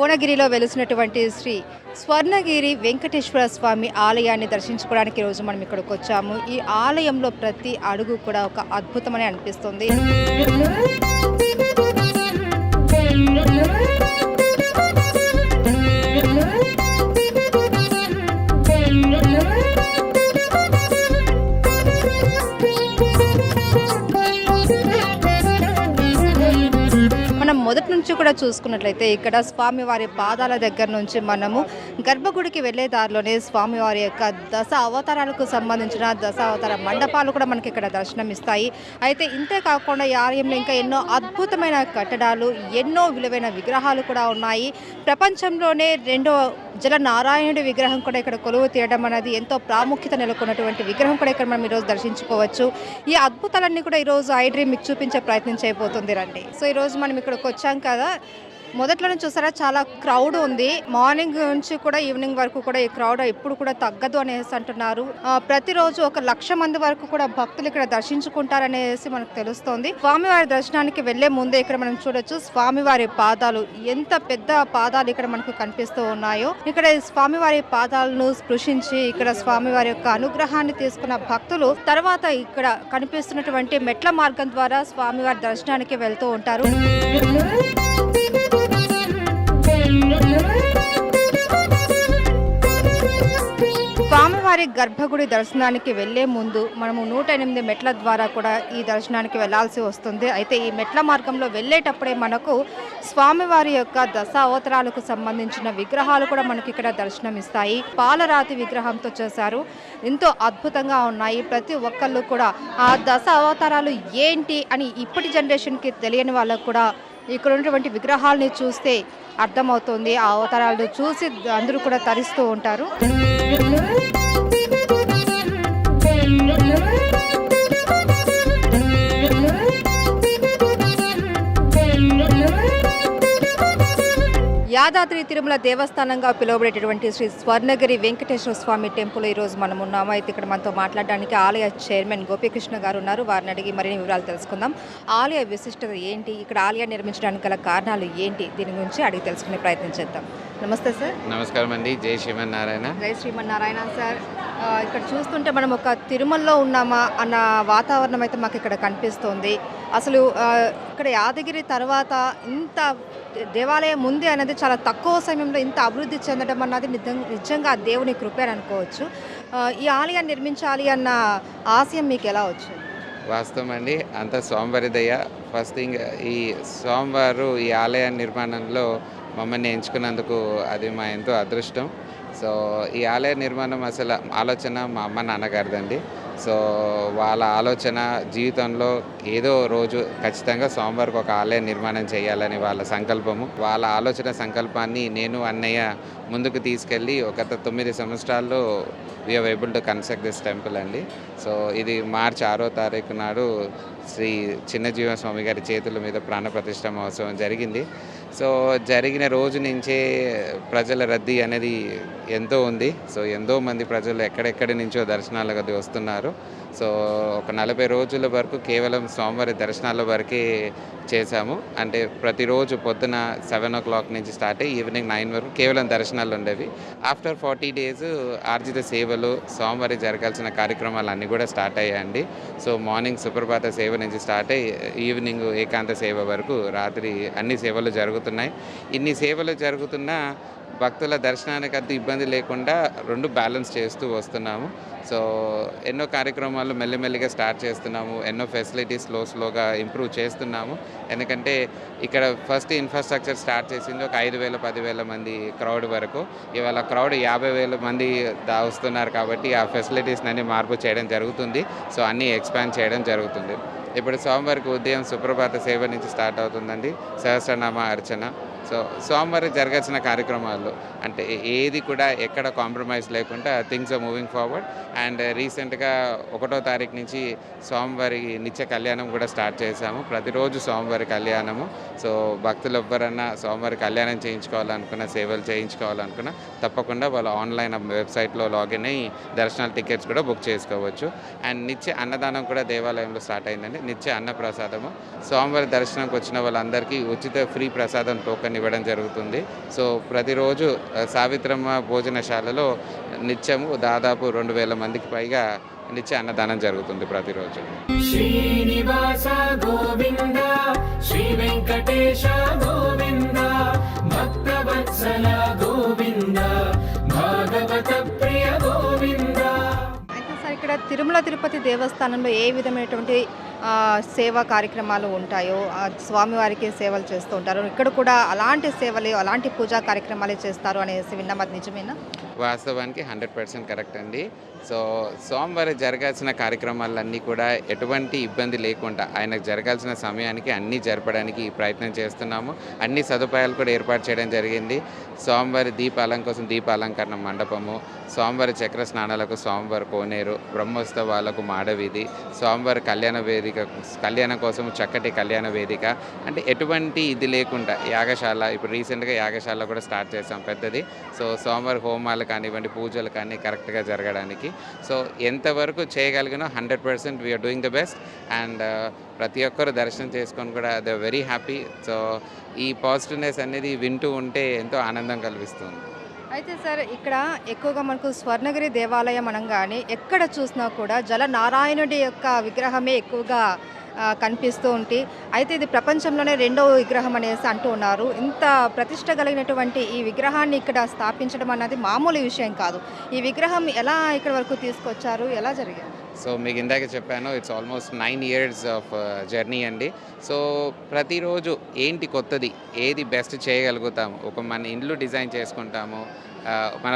భువనగిరిలో వెలిసినటువంటి శ్రీ స్వర్ణగిరి వెంకటేశ్వర స్వామి ఆలయాన్ని దర్శించుకోవడానికి ఈరోజు మనం ఇక్కడికి వచ్చాము. ఈ ఆలయంలో ప్రతి అడుగు కూడా ఒక అద్భుతమని అనిపిస్తుంది. మొదటి నుంచి కూడా చూసుకున్నట్లయితే ఇక్కడ స్వామివారి పాదాల దగ్గర నుంచి మనము గర్భగుడికి వెళ్ళే దారిలోనే స్వామివారి యొక్క దశ అవతారాలకు సంబంధించిన దశ అవతార మండపాలు కూడా మనకి ఇక్కడ దర్శనమిస్తాయి. అయితే ఇంతే కాకుండా ఈ ఆలయంలో ఇంకా ఎన్నో అద్భుతమైన కట్టడాలు ఎన్నో విలువైన విగ్రహాలు కూడా ఉన్నాయి. ప్రపంచంలోనే రెండో జల నారాయణుడి విగ్రహం కూడా ఇక్కడ కొలువు తీయడం అనేది ఎంతో ప్రాముఖ్యత నెలకొన్నటువంటి విగ్రహం కూడా ఇక్కడ మనం ఈరోజు దర్శించుకోవచ్చు. ఈ అద్భుతాలన్నీ కూడా ఈరోజు ఐ డ్రీమ్ మీకు చూపించే ప్రయత్నం చేయబోతుంది. రండి. సో ఈరోజు మనం ఇక్కడికి వచ్చాం కదా. మొదట్లోనే చూసారా చాలా క్రౌడ్ ఉంది. మార్నింగ్ నుంచి కూడా ఈవినింగ్ వరకు కూడా ఈ క్రౌడ్ ఎప్పుడు కూడా తగ్గదు అనేసి అంటున్నారు. ప్రతిరోజు ఒక లక్ష మంది వరకు కూడా భక్తులు ఇక్కడ దర్శించుకుంటారనేసి మనకు తెలుస్తోంది. స్వామివారి దర్శనానికి వెళ్ళే ముందే ఇక్కడ మనం చూడొచ్చు స్వామివారి పాదాలు ఎంత పెద్ద పాదాలు ఇక్కడ మనకు కనిపిస్తూ ఉన్నాయో. ఇక్కడ ఈ స్వామివారి పాదాలను స్పృశించి ఇక్కడ స్వామివారి యొక్క అనుగ్రహాన్ని తీసుకున్న భక్తులు తర్వాత ఇక్కడ కనిపిస్తున్నటువంటి మెట్ల మార్గం ద్వారా స్వామివారి దర్శనానికి వెళ్తూ ఉంటారు. స్వామివారి గర్భగుడి దర్శనానికి వెళ్ళే ముందు మనము నూట ఎనిమిది మెట్ల ద్వారా కూడా ఈ దర్శనానికి వెళ్ళాల్సి వస్తుంది. అయితే ఈ మెట్ల మార్గంలో వెళ్ళేటప్పుడే మనకు స్వామివారి యొక్క దశ అవతారాలకు సంబంధించిన విగ్రహాలు కూడా మనకి ఇక్కడ దర్శనమిస్తాయి. పాలరాతి విగ్రహంతో చేశారు. ఎంతో అద్భుతంగా ఉన్నాయి. ప్రతి ఒక్కళ్ళు కూడా ఆ దశ అవతారాలు ఏంటి అని ఇప్పటి జనరేషన్కి తెలియని వాళ్ళకు కూడా ఇక్కడ ఉన్నటువంటి విగ్రహాలని చూస్తే అర్థమవుతుంది ఆ అవతారాలను చూసి అందరూ కూడా తరిస్తూ ఉంటారు. యాదాద్రి తిరుమల దేవస్థానంగా పిలువబడేటటువంటి శ్రీ స్వర్ణగిరి వెంకటేశ్వర స్వామి టెంపుల్ ఈ రోజు మనం ఉన్నాము. అయితే ఇక్కడ మనతో మాట్లాడడానికి ఆలయ చైర్మన్ గోపీకృష్ణ గారు ఉన్నారు. వారిని అడిగి మరిన్ని వివరాలు తెలుసుకుందాం. ఆలయ విశిష్టత ఏంటి? ఇక్కడ ఆలయాన్ని నిర్మించడానికి గల కారణాలు ఏంటి? దీని గురించి అడిగి తెలుసుకునే ప్రయత్నం చేద్దాం. నమస్తే సార్. నమస్కారం అండి. జై శ్రీమన్నారాయణ. జై శ్రీమన్నారాయణ సార్. ఇక్కడ చూస్తుంటే మనం ఒక తిరుమలలో ఉన్నామా అన్న వాతావరణం అయితే మాకు ఇక్కడ కనిపిస్తోంది. అసలు ఇక్కడ యాదగిరి తర్వాత ఇంత దేవాలయం ఉంది అనేది చాలా తక్కువ సమయంలో ఇంత అభివృద్ధి చెందడం అన్నది నిజం- నిజంగా ఆ దేవుని కృపే అని అనుకోవచ్చు. ఈ ఆలయాన్ని నిర్మించాలి అన్న ఆశయం మీకు ఎలా వచ్చింది? వాస్తవం అండి. అంత స్వామివారి దయ ఫస్ట్ థింగ్ ఈ స్వామివారు ఈ ఆలయ నిర్మాణంలో మమ్మల్ని ఎంచుకున్నందుకు అది మా ఎంతో అదృష్టం. సో ఈ ఆలయ నిర్మాణం అసలు ఆలోచన మా అమ్మ నాన్నగారిదండి. సో వాళ్ళ ఆలోచన జీవితంలో ఏదో రోజు ఖచ్చితంగా సోమవారికి ఒక ఆలయ నిర్మాణం చేయాలని వాళ్ళ సంకల్పము. వాళ్ళ ఆలోచన సంకల్పాన్ని నేను అన్నయ్య ముందుకు తీసుకెళ్ళి ఒక తొమ్మిది సంవత్సరాల్లో we're able to construct this temple అండి. సో ఇది మార్చి ఆరో తారీఖు నాడు శ్రీ చిన్నజీవ స్వామి గారి చేతుల మీద ప్రాణ ప్రతిష్ట మహోత్సవం జరిగింది. సో జరిగిన రోజు నుంచే ప్రజల రద్దీ అనేది ఎంతో ఉంది. సో ఎంతో మంది ప్రజలు ఎక్కడెక్కడి నుంచో దర్శనాలకు అది వస్తున్నారు. సో ఒక నలభై రోజుల వరకు కేవలం స్వామివారి దర్శనాల వరకే చేశాము. అంటే ప్రతిరోజు పొద్దున సెవెన్ ఓ క్లాక్ నుంచి స్టార్ట్ అయ్యి ఈవినింగ్ నైన్ వరకు కేవలం దర్శనాలు ఉండేవి. ఆఫ్టర్ ఫార్టీ డేస్ ఆర్జిత సేవలు స్వామివారి జరగాల్సిన కార్యక్రమాలు అన్నీ కూడా స్టార్ట్ అయ్యాయండి. సో మార్నింగ్ సుప్రభాత సేవ నుంచి స్టార్ట్ అయ్యి ఈవినింగ్ ఏకాంత సేవ వరకు రాత్రి అన్ని సేవలు జరుగుతాయి జరుగుతున్నాయి. ఇన్ని సేవలు జరుగుతున్నా భక్తుల దర్శనానికి అంత ఇబ్బంది లేకుండా రెండు బ్యాలెన్స్ చేస్తూ వస్తున్నాము. సో ఎన్నో కార్యక్రమాలు మెల్లిమెల్లిగా స్టార్ట్ చేస్తున్నాము. ఎన్నో ఫెసిలిటీస్ స్లో స్లోగా ఇంప్రూవ్ చేస్తున్నాము. ఎందుకంటే ఇక్కడ ఫస్ట్ ఇన్ఫ్రాస్ట్రక్చర్ స్టార్ట్ చేసింది ఒక ఐదు వేల పదివేల మంది క్రౌడ్ వరకు. ఇవాళ క్రౌడ్ యాభై వేల మంది దా వస్తున్నారు కాబట్టి ఆ ఫెసిలిటీస్ అన్ని మార్పు చేయడం జరుగుతుంది. సో అన్నీ ఎక్స్పాండ్ చేయడం జరుగుతుంది. ఇప్పుడు స్వామివారికి ఉదయం సుప్రభాత సేవ నుంచి స్టార్ట్ అవుతుందండి. సహస్రనామ అర్చన. సో సోమవారం జరగాల్సిన కార్యక్రమాలు అంటే ఏది కూడా ఎక్కడ కాంప్రమైజ్ లేకుండా things are moving forward and రీసెంట్గా ఒకటో తారీఖు నుంచి సోమవారి నిత్య కళ్యాణం కూడా స్టార్ట్ చేశాము. ప్రతిరోజు సోమవారి కళ్యాణము. సో భక్తులు ఎవ్వరన్నా సోమవారి కళ్యాణం చేయించుకోవాలనుకున్న సేవలు చేయించుకోవాలనుకున్న తప్పకుండా వాళ్ళు ఆన్లైన్ వెబ్సైట్లో లాగిన్ అయ్యి దర్శనాల టికెట్స్ కూడా బుక్ చేసుకోవచ్చు. అండ్ నిత్య అన్నదానం కూడా దేవాలయంలో స్టార్ట్ అయిందండి. నిత్య అన్నప్రసాదము. సోమవారి దర్శనంకి వచ్చిన వాళ్ళందరికీ ఉచిత ఫ్రీ ప్రసాదం టోకెన్ టిఫిన్ ఇవ్వడం జరుగుతుంది. సో ప్రతిరోజు సావిత్రమ్మ భోజనశాలలో నిత్యము దాదాపు రెండు వేల మందికి పైగా నిత్య అన్నదానం జరుగుతుంది ప్రతిరోజు. శ్రీనివాస గోవింద శ్రీ వెంకటేశ తిరుమల తిరుపతి దేవస్థానంలో ఏ విధమైనటువంటి సేవా కార్యక్రమాలు ఉంటాయో స్వామివారికి సేవలు చేస్తూ ఉంటారు. ఇక్కడ కూడా అలాంటి సేవలు అలాంటి పూజా కార్యక్రమాలే చేస్తారు అనేసి విన్నాం అది నిజమేనా? వాస్తవానికి హండ్రెడ్ పర్సెంట్ కరెక్ట్ అండి. సో సోమవారం జరగాల్సిన కార్యక్రమాలన్నీ కూడా ఎటువంటి ఇబ్బంది లేకుండా ఆయనకు జరగాల్సిన సమయానికి అన్నీ జరపడానికి ప్రయత్నం చేస్తున్నాము. అన్ని సదుపాయాలు కూడా ఏర్పాటు చేయడం జరిగింది. సోమవారి దీపాలం కోసం దీపాలంకరణ మండపము సోమవారి చక్ర స్నానాలకు సోమవారి కోనేరు బ్రహ్మోత్సవాలకు మాడవీధి సోమవారి కళ్యాణ వేదిక కళ్యాణం కోసం చక్కటి కళ్యాణ వేదిక. అంటే ఎటువంటి ఇది లేకుండా యాగశాల ఇప్పుడు రీసెంట్గా యాగశాల కూడా స్టార్ట్ చేసాం పెద్దది. సో సోమవారి హోమాలకు కానివ్వండి పూజలు కానీ కరెక్ట్గా జరగడానికి. సో ఎంతవరకు చేయగలిగినో hundred percent we're doing the best and uh, ప్రతి ఒక్కరు దర్శనం చేసుకొని కూడా దే వెరీ హ్యాపీ సో ఈ పాజిటివ్నెస్ అనేది వింటూ ఉంటే ఎంతో ఆనందం కలిగిస్తుంది అయితే సార్ ఇక్కడ ఎక్కువగా మనకు స్వర్ణగిరి దేవాలయం అనగానే ఎక్కడ చూసినా కూడా జల నారాయణుడి యొక్క విగ్రహమే ఎక్కువగా కనిపిస్తూ ఉంటే అయితే ఇది ప్రపంచంలోనే రెండవ విగ్రహం అనేసి అంటూ ఉన్నారు. ఇంత ప్రతిష్ట కలిగినటువంటి ఈ విగ్రహాన్ని ఇక్కడ స్థాపించడం అన్నది మామూలు విషయం కాదు. ఈ విగ్రహం ఎలా ఇక్కడ వరకు తీసుకొచ్చారు? ఎలా జరిగింది? సో మీకు ఇందాక చెప్పాను it's almost nine years of journey అండి. సో ప్రతిరోజు ఏంటి కొత్తది? ఏది బెస్ట్ చేయగలుగుతాము? ఒక మన ఇండ్లు డిజైన్ చేసుకుంటాము మన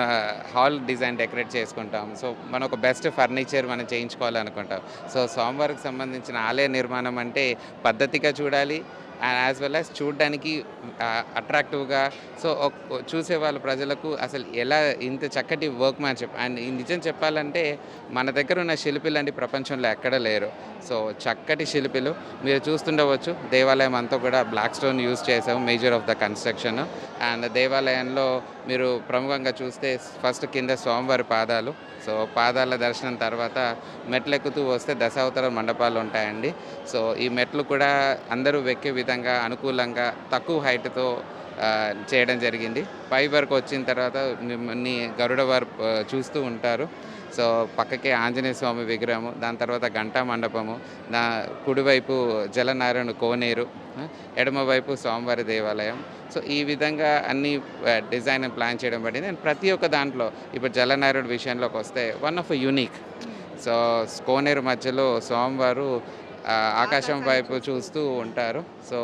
హాల్ డిజైన్ డెకరేట్ చేసుకుంటాం సో మన ఒక బెస్ట్ ఫర్నిచర్ మనం చేయించుకోవాలనుకుంటాం. సో సోమవారికి సంబంధించిన ఆలయ నిర్మాణం అంటే పద్ధతిగా చూడాలి యాజ్ వెల్ యాజ్ చూడడానికి అట్రాక్టివ్గా సో చూసే వాళ్ళ ప్రజలకు అసలు ఎలా ఇంత చక్కటి వర్క్ మ్యాన్షిప్ అండ్ ఈ నిజం చెప్పాలంటే మన దగ్గర ఉన్న శిల్పులు అంటే ప్రపంచంలో ఎక్కడ లేరు. సో చక్కటి శిల్పులు. మీరు చూస్తుండవచ్చు దేవాలయం అంతా కూడా బ్లాక్ స్టోన్ యూజ్ చేసాము major of the construction and దేవాలయంలో మీరు ప్రముఖంగా చూస్తే ఫస్ట్ కింద స్వామివారి పాదాలు. సో పాదాల దర్శనం తర్వాత మెట్లు ఎక్కుతూ వస్తే దశావతార మండపాలు ఉంటాయండి. సో ఈ మెట్లు కూడా అందరూ ఎక్కే విధంగా అనుకూలంగా తక్కువ హైట్తో చేయడం జరిగింది. పై వరకు వచ్చిన తర్వాత మిమ్మల్ని గరుడ వారు చూస్తూ ఉంటారు. సో పక్కకే ఆంజనేయ స్వామి విగ్రహము దాని తర్వాత గంటా మండపము దా కుడివైపు జలనారాయణ కోనేరు ఎడమవైపు స్వామివారి దేవాలయం. సో ఈ విధంగా అన్ని డిజైన్ ప్లాన్ చేయడం పడింది. అండ్ ప్రతి ఒక్క దాంట్లో ఇప్పుడు జలనారాయణ విషయంలోకి వస్తే వన్ ఆఫ్ యూనిక్. సో కోనేరు మధ్యలో స్వామివారు ఆకాశం వైపు చూస్తూ ఉంటారు. సో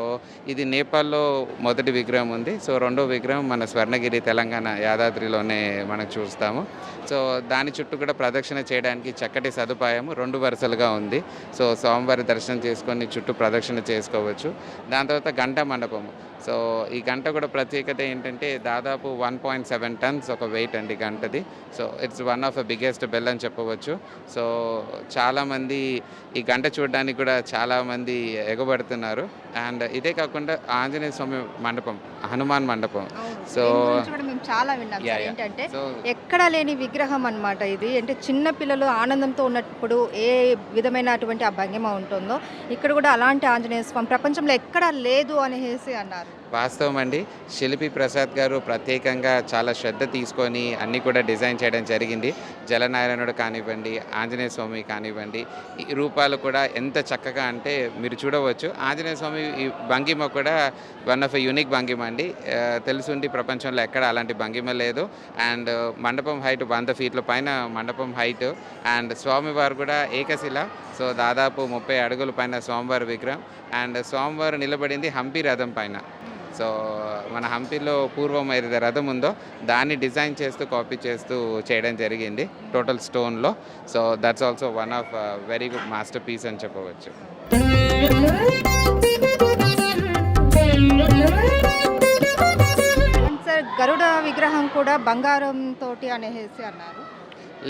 ఇది నేపాల్లో మొదటి విగ్రహం ఉంది. సో రెండో విగ్రహం మన స్వర్ణగిరి తెలంగాణ యాదాద్రిలోనే మనం చూస్తాము. సో దాని చుట్టూ కూడా ప్రదక్షిణ చేయడానికి చక్కటి సదుపాయం రెండు వరుసలుగా ఉంది. సో స్వామివారి దర్శనం చేసుకొని చుట్టూ ప్రదక్షిణ చేసుకోవచ్చు. దాని తర్వాత గంట మండపము. సో ఈ గంట కూడా ప్రత్యేకత ఏంటంటే దాదాపు వన్ పాయింట్ సెవెన్ టన్స్ ఒక వెయిట్ అండి గంటది. So it's one of the biggest bell అని చెప్పవచ్చు. సో చాలామంది ఈ గంట చూడడానికి కూడా చాలామంది ఎగబడుతున్నారు. అండ్ ఇదే కాకుండా ఆంజనేయ స్వామి మండపం హనుమాన్ మండపం. సో కూడా చాలా విన్నాం. ఏంటంటే సో ఎక్కడా లేని విగ్రహం అన్నమాట ఇది. అంటే చిన్న పిల్లలు ఆనందంతో ఉన్నప్పుడు ఏ విధమైనటువంటి ఆ భంగిమ ఉంటుందో ఇక్కడ కూడా అలాంటి ఆంజనేయ స్వామి ప్రపంచంలో ఎక్కడా లేదు అనేసి అన్నారు. వాస్తవం అండి. శిల్పి ప్రసాద్ గారు ప్రత్యేకంగా చాలా శ్రద్ధ తీసుకొని అన్నీ కూడా డిజైన్ చేయడం జరిగింది. జలనారాయణుడు కానివ్వండి ఆంజనేయ స్వామి కానివ్వండి ఈ రూపాలు కూడా ఎంత చక్కగా అంటే మీరు చూడవచ్చు. ఆంజనేయ స్వామి ఈ భంగిమ కూడా వన్ ఆఫ్ యూనిక్ భంగిమ అండి. తెలుసుండి ప్రపంచంలో ఎక్కడ అలాంటి భంగిమ లేదు. అండ్ మండపం మండపం హైట్ వంద ఫీట్ల పైన మండపం హైట్. అండ్ స్వామివారు కూడా ఏకశిల. సో దాదాపు ముప్పై అడుగుల పైన స్వామివారి విగ్రహం. అండ్ స్వామివారు నిలబడింది హంపి రథం పైన. సో మన హంపీలో పూర్వం ఏదైతే రథం ఉందో దాన్ని డిజైన్ చేస్తూ కాపీ చేస్తూ చేయడం జరిగింది total స్టోన్లో. So that's also one of very good masterpiece అని చెప్పవచ్చు. గరుడ విగ్రహం కూడా బంగారం తోటి అనేసి అన్నారు.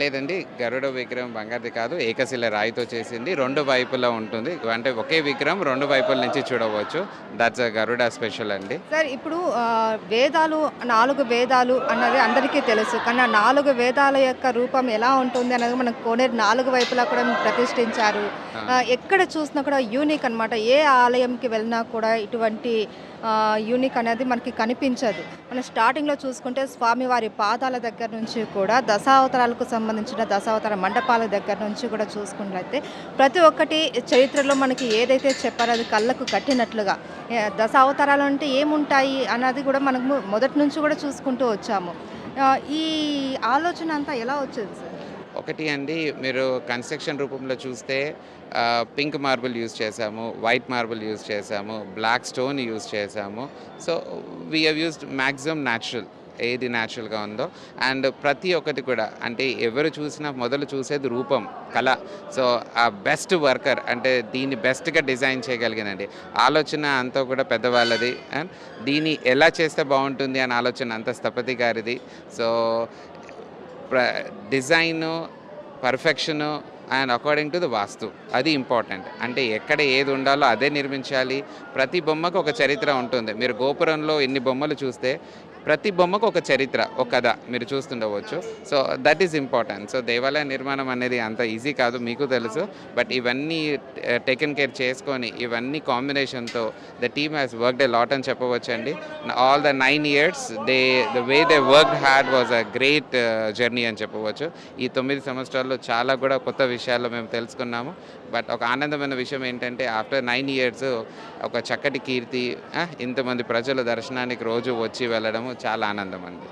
లేదండి గరుడ విగ్రహం బంగారుది కాదు ఏకశిల రాయితో చేసింది. రెండు వైపులా ఉంటుంది. అంటే ఒకే విగ్రహం రెండు వైపుల నుంచి చూడవచ్చు. దట్స్ గరుడ స్పెషల్ అండి. సార్ ఇప్పుడు వేదాలు నాలుగు వేదాలు అన్నది అందరికీ తెలుసు. కానీ నాలుగు వేదాల యొక్క రూపం ఎలా ఉంటుంది అనేది మనకు కోనేరు నాలుగు వైపులా కూడా ప్రతిష్ఠించారు. ఎక్కడ చూసినా కూడా యూనిక్ అనమాట ఏ ఆలయంకి వెళ్ళినా కూడా ఇటువంటి యూనిక్ అనేది మనకి కనిపించదు. మనం స్టార్టింగ్లో చూసుకుంటే స్వామివారి పాదాల దగ్గర నుంచి కూడా దశావతారాలకు సంబంధించిన దశావతార మండపాల దగ్గర నుంచి కూడా చూసుకున్నట్లయితే ప్రతి ఒక్కటి చరిత్రలో మనకి ఏదైతే చెప్పారో అది కళ్ళకు కట్టినట్లుగా. దశావతారాలు అంటే ఏముంటాయి అన్నది కూడా మనము మొదటి నుంచి కూడా చూసుకుంటూ వచ్చాము. ఈ ఆలోచన అంతా ఎలా వచ్చింది సార్? ఒకటి అండి మీరు కన్స్ట్రక్షన్ రూపంలో చూస్తే పింక్ మార్బుల్ యూజ్ చేసాము వైట్ మార్బుల్ యూజ్ చేసాము బ్లాక్ స్టోన్ యూజ్ చేసాము so we have used maximum natural ఏది న్యాచురల్గా ఉందో. అండ్ ప్రతి ఒక్కటి కూడా అంటే ఎవరు చూసినా మొదలు చూసేది రూపం కళ. సో ఆ బెస్ట్ వర్కర్ అంటే దీన్ని బెస్ట్గా డిజైన్ చేయగలిగినండి. ఆలోచన అంతా కూడా పెద్దవాళ్ళది. అండ్ దీన్ని ఎలా చేస్తే బాగుంటుంది అనే ఆలోచన అంత స్థపతి గారిది. So design perfection and according to the vastu. అది ఇంపార్టెంట్. అంటే ఎక్కడ ఏది ఉండాలో అదే నిర్మించాలి. ప్రతి బొమ్మకు ఒక చరిత్ర ఉంటుంది. మీరు గోపురంలో ఎన్ని బొమ్మలు చూస్తే ప్రతి బొమ్మకు ఒక చరిత్ర ఒక కథ మీరు చూస్తుండవచ్చు. So that is important so దేవాలయ నిర్మాణం అనేది అంత ఈజీ కాదు మీకు తెలుసు. బట్ ఇవన్నీ టేకెన్ కేర్ చేసుకొని ఇవన్నీ కాంబినేషన్తో the team has worked a lot అని చెప్పవచ్చండి. All the nine years they the way they work had was a great journey అని చెప్పవచ్చు. ఈ తొమ్మిది సంవత్సరాల్లో చాలా కూడా కొత్త విషయాల్లో మేము తెలుసుకున్నాము. బట్ ఒక ఆనందమైన విషయం ఏంటంటే ఆఫ్టర్ నైన్ ఇయర్స్ ఒక చక్కటి కీర్తి ఇంతమంది ప్రజల దర్శనానికి రోజు వచ్చి వెళ్ళడము చాలా ఆనందం అండి.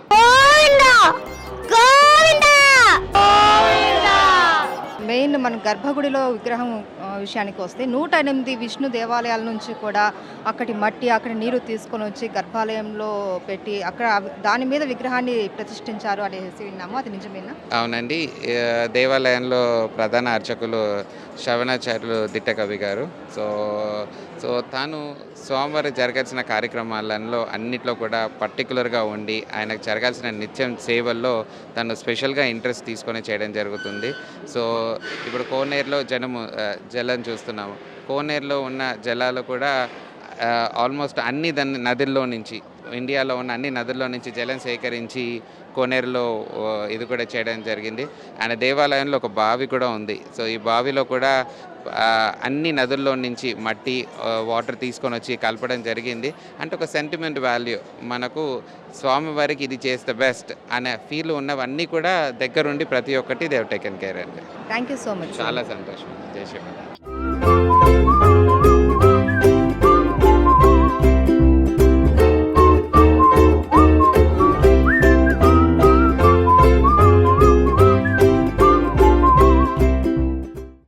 మెయిన్ మన గర్భగుడిలో విగ్రహం విషయానికి వస్తే నూట ఎనిమిది విష్ణు దేవాలయాల నుంచి కూడా అక్కడి మట్టి అక్కడి నీరు తీసుకొని వచ్చి గర్భాలయంలో పెట్టి అక్కడ దాని మీద విగ్రహాన్ని ప్రతిష్ఠించారు అనేసి విన్నాము. అది నిజమేనా? అవునండి. దేవాలయంలో ప్రధాన అర్చకులు శ్రవణాచార్యులు దిట్టకవి గారు. సో సో తాను సోమవారం జరగాల్సిన కార్యక్రమాలలో అన్నిట్లో కూడా పర్టికులర్గా ఉండి ఆయనకు జరగాల్సిన నిత్యం సేవల్లో తను స్పెషల్గా ఇంట్రెస్ట్ తీసుకొని చేయడం జరుగుతుంది. సో ఇప్పుడు కోనేరులో జనము జల జలం చూస్తున్నాము. కోనేరులో ఉన్న జలాలు కూడా ఆల్మోస్ట్ అన్ని దాన్ని నదుల్లో నుంచి ఇండియాలో ఉన్న అన్ని నదుల్లో నుంచి జలం సేకరించి కోనేరులో ఇది కూడా చేయడం జరిగింది. అండ్ దేవాలయంలో ఒక బావి కూడా ఉంది. సో ఈ బావిలో కూడా అన్ని నదుల్లో నుంచి మట్టి వాటర్ తీసుకొని వచ్చి కలపడం జరిగింది. అంటే ఒక సెంటిమెంట్ వాల్యూ మనకు స్వామివారికి ఇది చేస్తే బెస్ట్ అనే ఫీల్ ఉన్నవన్నీ కూడా దగ్గరుండి ప్రతి ఒక్కటి దేవ్ టేకెన్ కేర్ అండి. థ్యాంక్ యూ సో మచ్ చాలా సంతోషం. జై శివ